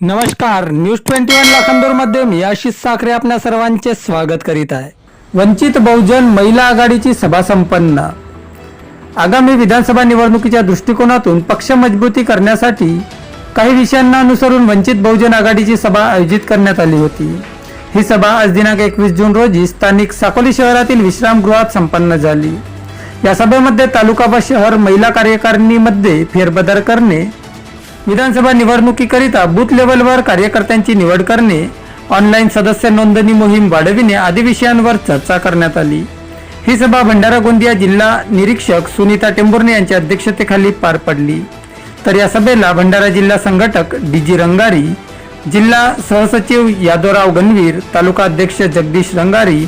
नमस्कार news twenty one लाखांदूरमध्ये मी आशिष साखरे आपल्या सर्वांचे स्वागत करीत आहे. वंचित बहुजन महिला आघाडीची सभा संपन्न. आगामी विधानसभा निवडणुकीच्या दृष्टिकोनातून पक्ष मजबूती करण्यासाठी काही विषयांना अनुसरून वंचित बहुजन आघाडीची सभा आयोजित करण्यात आली होती. ही सभा आज दिनांक एकवीस जून रोजी स्थानिक साकोली शहरातील विश्रामगृहात संपन्न झाली. या सभेमध्ये तालुका व शहर महिला कार्यकारिणीमध्ये फेरबदल करणे विधानसभा निवडणुकीकरिता बूथ लेवलवर कार्यकर्त्यांची निवड करणे ऑनलाईन सदस्य नोंदणी मोहीम वाढविणे आदी विषयांवर चर्चा करण्यात आली. ही सभा भंडारा गोंदिया जिल्हा निरीक्षक सुनीता टेंभुर्णे यांच्या अध्यक्षतेखाली पार पडली. तर या सभेला भंडारा जिल्हा संघटक डी जी रंगारी जिल्हा सहसचिव यादवराव गणवीर तालुका अध्यक्ष जगदीश रंगारी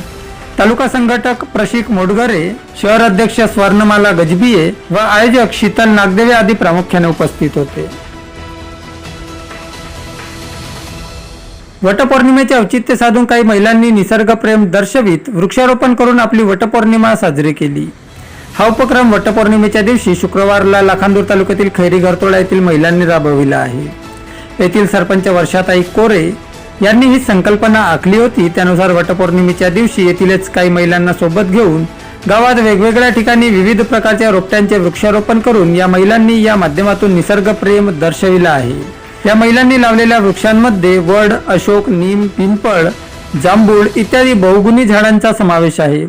तालुका संघटक प्रशिक मोडगरे शहर अध्यक्ष स्वर्णमाला गजबिये व आयोजक शीतल नागदेवे आदी प्रामुख्याने उपस्थित होते. वटपौर्णिमेचे औचित्य साधून काही महिलांनी निसर्गप्रेम दर्शवित वृक्षारोपण करून आपली वटपौर्णिमा साजरी केली. हा उपक्रम वटपौर्णिमेच्या दिवशी शुक्रवारला लाखांदूर तालुक्यातील खैरी घरतोडा येथील महिलांनी राबविला आहे. येथील सरपंच वर्षाताई कोरे यांनी ही संकल्पना आखली होती. त्यानुसार वटपौर्णिमेच्या दिवशी येथीलच काही महिलांना सोबत घेऊन गावात वेगवेगळ्या ठिकाणी विविध प्रकारच्या रोपट्यांचे वृक्षारोपण करून या महिलांनी या माध्यमातून निसर्गप्रेम दर्शविला आहे. या महिलांनी लावलेल्या वृक्षांमध्ये वड अशोक नीम पिंपळ जांभूळ इत्यादी बहुगुणी झाडांचा समावेश आहे.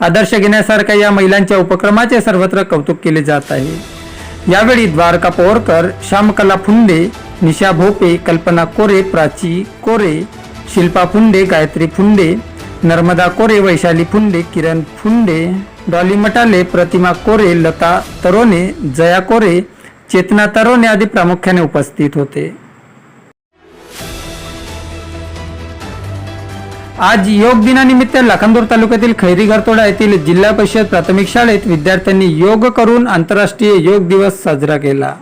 आदर्श घेण्यासारख्या या महिलांच्या उपक्रमाचे सर्वत्र कौतुक केले जात आहे. यावेळी द्वारका पोरकर श्यामकला फुंडे निशा भोपे कल्पना कोरे प्राची कोरे शिल्पा फुंडे गायत्री फुंडे नर्मदा कोरे वैशाली फुंडे किरण फुंडे डॉली मटाले प्रतिमा कोरे लता तरोने जया कोरे चेतना तरुण आदी प्रामुख्याने उपस्थित होते. आज योग दिनानिमित्त लाखांदूर तालुक्यातील खैरी घरतोडा येथील जिल्हा परिषद प्राथमिक शाळेत विद्यार्थ्यांनी योग करून आंतरराष्ट्रीय योग दिवस साजरा केला.